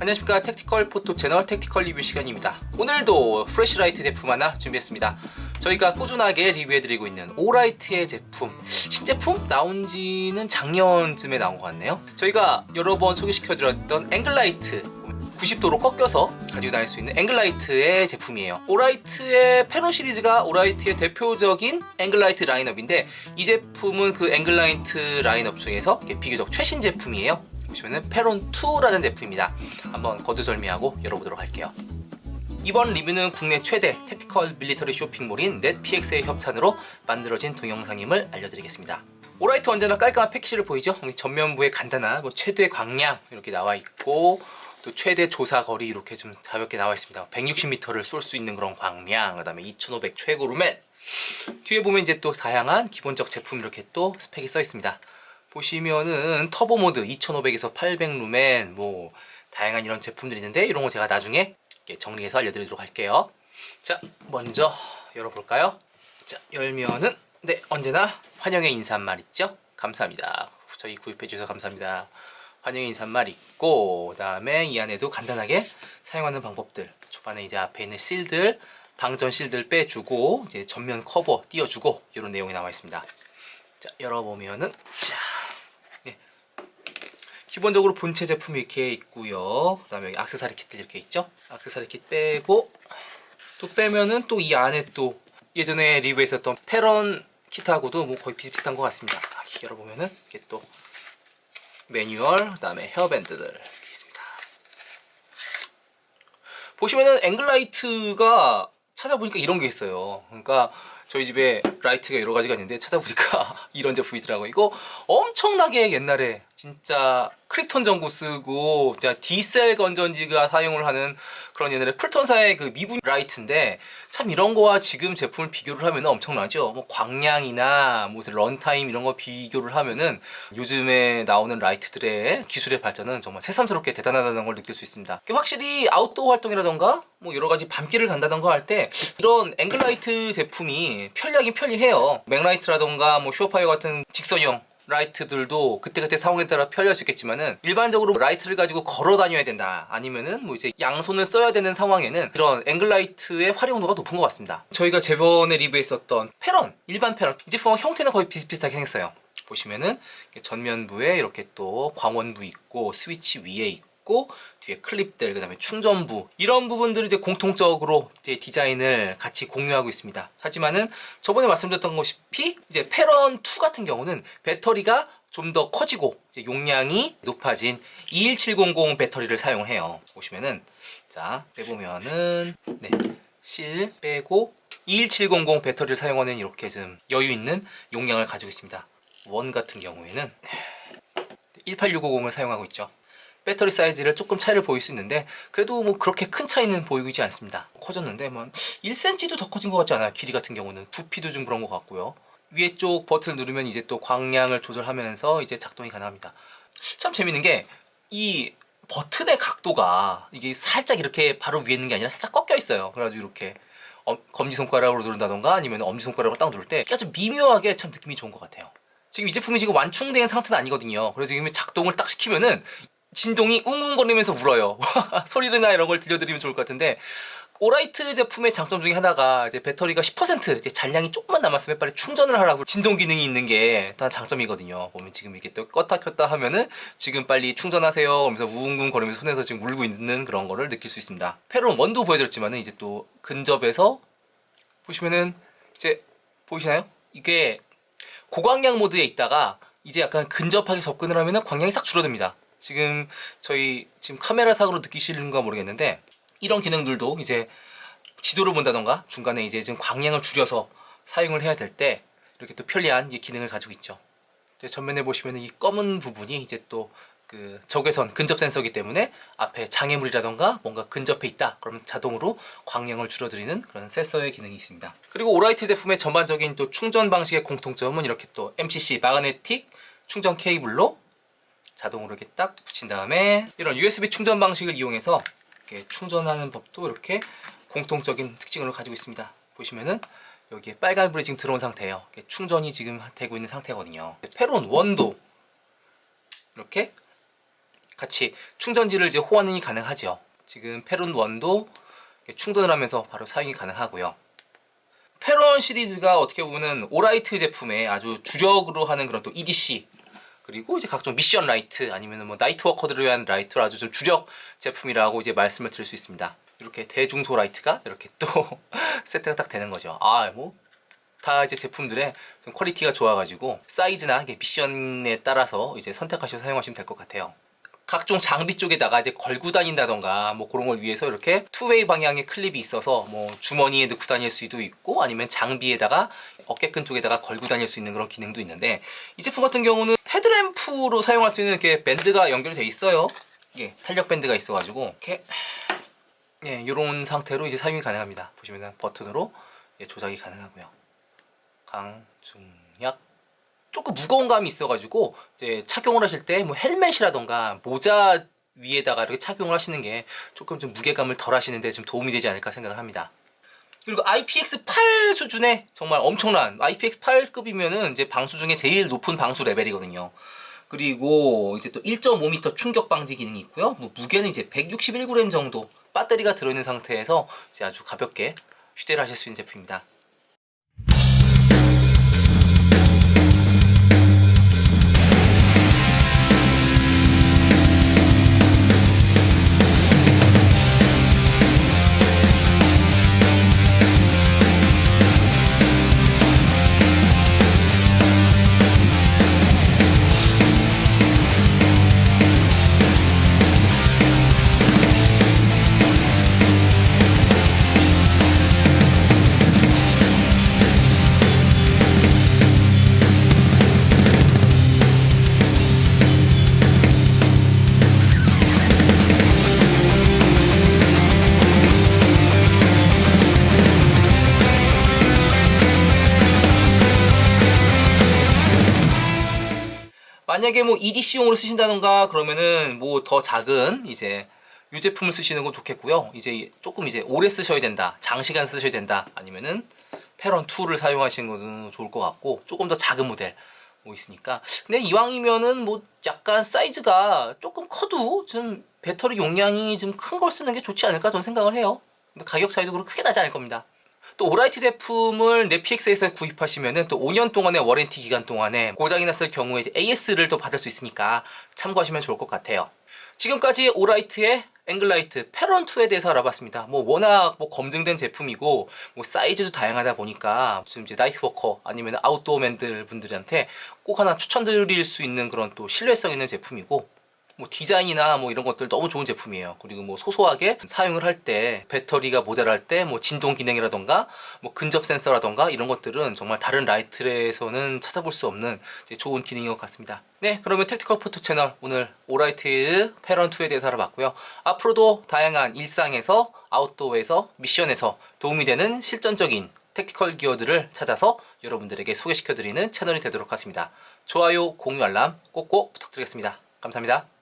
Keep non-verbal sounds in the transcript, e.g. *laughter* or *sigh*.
안녕하십니까. 택티컬 포토 채널 택티컬 리뷰 시간입니다. 오늘도 프레시라이트 제품 하나 준비했습니다. 저희가 꾸준하게 리뷰해드리고 있는 오라이트의 제품. 신제품? 나온 지는 작년쯤에 나온 것 같네요. 저희가 여러 번 소개시켜드렸던 앵글라이트 90도로 꺾여서 가지고 다닐 수 있는 앵글라이트의 제품이에요. 오라이트의 페론 시리즈가 오라이트의 대표적인 앵글라이트 라인업인데 이 제품은 그 앵글라이트 라인업 중에서 비교적 최신 제품이에요 보시면은 페론 2라는 제품입니다. 한번 거두절미하고 열어보도록 할게요. 이번 리뷰는 국내 최대 택티컬 밀리터리 쇼핑몰인 넷PX의 협찬으로 만들어진 동영상임을 알려드리겠습니다. 오라이트 언제나 깔끔한 패키지를 보이죠? 전면부에 간단한 뭐 최대 광량 이렇게 나와 있고 또 최대 조사 거리 이렇게 좀 가볍게 나와 있습니다. 160m를 쏠 수 있는 그런 광량, 그다음에 2,500 최고 루멘. 뒤에 보면 이제 또 다양한 기본적 제품 이렇게 또 스펙이 써 있습니다. 보시면은 터보 모드 2500에서 800 루멘 뭐 다양한 이런 제품들이 있는데 이런 거 제가 나중에 정리해서 알려드리도록 할게요. 자, 먼저 열어볼까요? 자, 열면은 네 언제나 환영의 인사말 있죠? 감사합니다. 저희 구입해 주셔서 감사합니다. 환영의 인사말 있고 그다음에 이 안에도 간단하게 사용하는 방법들 초반에 이제 앞에 있는 실들 방전 실들 빼주고 이제 전면 커버 띄워주고 이런 내용이 나와 있습니다. 자 열어보면은 자 예. 기본적으로 본체 제품이 이렇게 있고요. 그 다음에 여기 악세사리 킷들 이렇게 있죠. 악세사리 킷 빼고 또 빼면은 또 이 안에 또 예전에 리뷰했었던 페런 킷하고도 뭐 거의 비슷비슷한 것 같습니다. 아, 열어보면은 이렇게 또 매뉴얼 그 다음에 헤어밴드들 이렇게 있습니다. 보시면은 앵글라이트가 찾아보니까 이런 게 있어요. 그러니까 저희 집에 라이트가 여러 가지가 있는데 찾아보니까 *laughs* 이런 제품이 있더라고요. 이거 엄청나게 옛날에 진짜 크립톤 전구 쓰고 진짜 D셀 건전지가 사용을 하는 그런 옛날에 풀턴사의 그 미군 라이트인데 참 이런 거와 지금 제품을 비교를 하면 엄청나죠. 뭐 광량이나 무슨 런타임 이런 거 비교를 하면은 요즘에 나오는 라이트들의 기술의 발전은 정말 새삼스럽게 대단하다는 걸 느낄 수 있습니다. 확실히 아웃도어 활동이라던가 뭐 여러 가지 밤길을 간다던가 할 때 이런 앵글라이트 제품이 편리하긴 편리해요. 맥라이트라던가 뭐 쇼파이어 같은 직선형 라이트들도 그때그때 상황에 따라 편리할 수 있겠지만은 일반적으로 라이트를 가지고 걸어 다녀야 된다. 아니면은 뭐 이제 양손을 써야 되는 상황에는 이런 앵글 라이트의 활용도가 높은 것 같습니다. 저희가 저번에 리뷰했었던 페런 일반 페런. 이 제품과 형태는 거의 비슷비슷하게 생겼어요. 보시면은 전면부에 이렇게 또 광원부 있고 스위치 위에 있고 뒤에 클립들 그다음에 충전부 이런 부분들을 이제 공통적으로 이제 디자인을 같이 공유하고 있습니다. 하지만은 저번에 말씀드렸던 것이 이제 페런 2 같은 경우는 배터리가 좀 더 커지고 용량이 높아진 21700 배터리를 사용해요. 보시면은 자 빼보면은 네 실 빼고 21700 배터리를 사용하는 이렇게 좀 여유 있는 용량을 가지고 있습니다. 원 같은 경우에는 18650을 사용하고 있죠. 배터리 사이즈를 조금 차이를 보일 수 있는데 그래도 뭐 그렇게 큰 차이는 보이지 않습니다. 커졌는데 뭐 1cm도 더 커진 것 같지 않아요. 길이 같은 경우는 부피도 좀 그런 것 같고요. 위에 쪽 버튼을 누르면 이제 또 광량을 조절하면서 이제 작동이 가능합니다. 참 재밌는 게 이 버튼의 각도가 이게 살짝 이렇게 바로 위에 있는 게 아니라 살짝 꺾여 있어요. 그래가지고 이렇게 어, 검지손가락으로 누른다던가 아니면 엄지손가락으로 딱 누를 때 아주 미묘하게 참 느낌이 좋은 것 같아요. 지금 이 제품이 지금 완충된 상태는 아니거든요. 그래서 지금 작동을 딱 시키면은 진동이 웅웅거리면서 울어요. *laughs* 소리나 이런 걸 들려드리면 좋을 것 같은데 오라이트 제품의 장점 중에 하나가 이제 배터리가 10% 이제 잔량이 조금만 남았으면 빨리 충전을 하라고 진동 기능이 있는 게단 장점이거든요. 보면 지금 이렇게 또 껐다 켰다 하면은 지금 빨리 충전하세요. 하면서 우웅웅 거리면서 손에서 지금 울고 있는 그런 거를 느낄 수 있습니다. 페론 원도 보여드렸지만은 이제 또 근접에서 보시면은 이제 보이시나요? 이게 고광량 모드에 있다가 이제 약간 근접하게 접근을 하면은 광량이 싹 줄어듭니다. 지금 저희 지금 카메라 상으로 느끼시는가 모르겠는데 이런 기능들도 이제 지도를 본다던가 중간에 이제 좀 광량을 줄여서 사용을 해야 될 때 이렇게 또 편리한 이 기능을 가지고 있죠. 전면에 보시면 이 검은 부분이 이제 또 그 적외선 근접 센서기 때문에 앞에 장애물이라던가 뭔가 근접해 있다 그러면 자동으로 광량을 줄어들이는 그런 센서의 기능이 있습니다. 그리고 오라이트 제품의 전반적인 또 충전 방식의 공통점은 이렇게 또 MCC 마그네틱 충전 케이블로 자동으로 이렇게 딱 붙인 다음에 이런 USB 충전 방식을 이용해서 이렇게 충전하는 법도 이렇게 공통적인 특징을 가지고 있습니다. 보시면은 여기에 빨간불이 지금 들어온 상태예요. 충전이 지금 되고 있는 상태거든요. 페론 원도 이렇게 같이 충전지를 이제 호환이 가능하죠. 지금 페론 1도 충전을 하면서 바로 사용이 가능하고요. 페론 시리즈가 어떻게 보면은 오라이트 제품의 아주 주력으로 하는 그런 또 EDC 그리고 이제 각종 미션 라이트 아니면은 뭐 나이트 워커들을 위한 라이트로 아주 좀 주력 제품이라고 이제 말씀을 드릴 수 있습니다. 이렇게 대중소 라이트가 이렇게 또 *laughs* 세트가 딱 되는 거죠. 아, 뭐 다 이제 제품들의 좀 퀄리티가 좋아가지고 사이즈나 미션에 따라서 이제 선택하셔서 사용하시면 될 것 같아요. 각종 장비 쪽에다가 이제 걸고 다닌다던가 뭐 그런 걸 위해서 이렇게 투웨이 방향의 클립이 있어서 뭐 주머니에 넣고 다닐 수도 있고 아니면 장비에다가 어깨끈 쪽에다가 걸고 다닐 수 있는 그런 기능도 있는데 이 제품 같은 경우는 헤드램프로 사용할 수 있는 이렇게 밴드가 연결이 돼 있어요. 이게 탄력 밴드가 있어가지고 이렇게 예, 이런 상태로 이제 사용이 가능합니다. 보시면은 버튼으로 예, 조작이 가능하고요. 강중약 조금 무거운 감이 있어가지고 이제 착용을 하실 때 뭐 헬멧이라던가 모자 위에다가 이렇게 착용을 하시는 게 조금 좀 무게감을 덜 하시는데 좀 도움이 되지 않을까 생각을 합니다. 그리고 IPX8 수준의 정말 엄청난 IPX8급이면은 이제 방수 중에 제일 높은 방수 레벨이거든요. 그리고 이제 또 1.5m 충격 방지 기능이 있고요. 뭐 무게는 이제 161g 정도 배터리가 들어있는 상태에서 이제 아주 가볍게 휴대를 하실 수 있는 제품입니다. 만약에 뭐 EDC용으로 쓰신다던가 그러면은 뭐 더 작은 이제 이 제품을 쓰시는 건 좋겠고요. 이제 조금 이제 오래 쓰셔야 된다, 장시간 쓰셔야 된다, 아니면은 페런 2를 사용하시는 것은 좋을 것 같고 조금 더 작은 모델 뭐 있으니까. 근데 이왕이면은 뭐 약간 사이즈가 조금 커도 좀 배터리 용량이 좀 큰 걸 쓰는 게 좋지 않을까 저는 생각을 해요. 근데 가격 차이도 그렇게 크게 나지 않을 겁니다. 또 오라이트 제품을 넷피엑스에서 구입하시면은 또 5년 동안의 워렌티 기간 동안에 고장이 났을 경우에 AS를 또 받을 수 있으니까 참고하시면 좋을 것 같아요. 지금까지 오라이트의 앵글라이트 페런 2에 대해서 알아봤습니다. 뭐 워낙 뭐 검증된 제품이고 뭐 사이즈도 다양하다 보니까 지금 이제 나이트 워커 아니면 아웃도어맨들 분들한테 꼭 하나 추천드릴 수 있는 그런 또 신뢰성 있는 제품이고 뭐 디자인이나 뭐 이런 것들 너무 좋은 제품이에요. 그리고 뭐 소소하게 사용을 할 때 배터리가 모자랄 때 뭐 진동 기능이라던가 뭐 근접 센서라던가 이런 것들은 정말 다른 라이트에서는 찾아볼 수 없는 좋은 기능인 것 같습니다. 네, 그러면 택티컬 포토 채널 오늘 오라이트 페런 2에 대해서 알아봤고요. 앞으로도 다양한 일상에서 아웃도어에서 미션에서 도움이 되는 실전적인 택티컬 기어들을 찾아서 여러분들에게 소개시켜드리는 채널이 되도록 하겠습니다. 좋아요, 공유, 알람 꼭꼭 부탁드리겠습니다. 감사합니다.